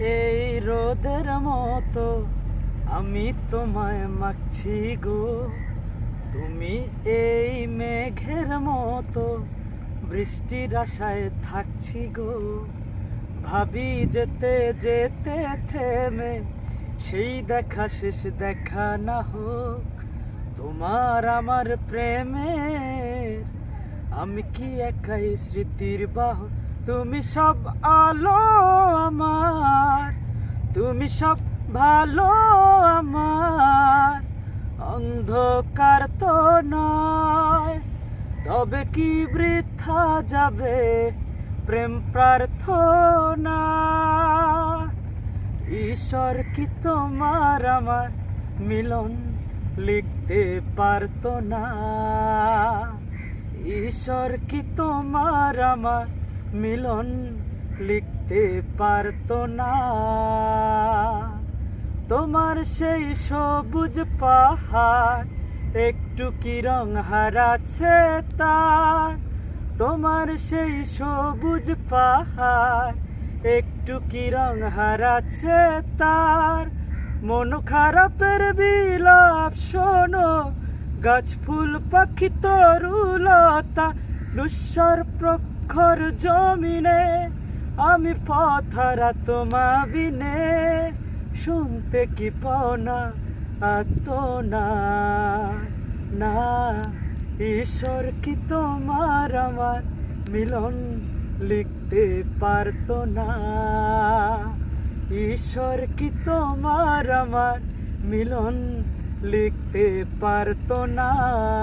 এই রোদের মতো আমি তোমায় মাখছি গো। তুমি এই মেঘের মতো বৃষ্টির আশায় থাকছি গো। ভাবি যেতে যেতে থেমে সেই দেখা শেষ দেখা না হোক, তোমার আমার প্রেমের আমি কি একাই স্মৃতির বাহ তুমি সব আলো আমার, তুমি সব ভালো আমার। অন্ধকার তো নয়, তবে কি বৃথা যাবে প্রেম প্রার্থনা? ঈশ্বর কি তোমার আমার মিলন লিখতে পারতো না? ঈশ্বর কি তোমার আমার মিলন লিখতে পারতো না। তোমার সেই সবুজ পাহাড়, একটু কি রং হারাচ্ছে তার? তোমার সেই সবুজ পাহাড়, একটু কি রং হারাচ্ছে তার? মন খারাপের বিলাপ শোনো, গাছ ফুল পাখি তরুলতা, দুঃসর প্রখর জমিনে, আমি পথারা তোমা বিনে। শুনতে কি পাও না আত না না, ঈশ্বর কি তোমার আমার মিলন লিখতে পারতো না? ঈশ্বর কি তোমার আমার মিলন লিখতে পারতো না?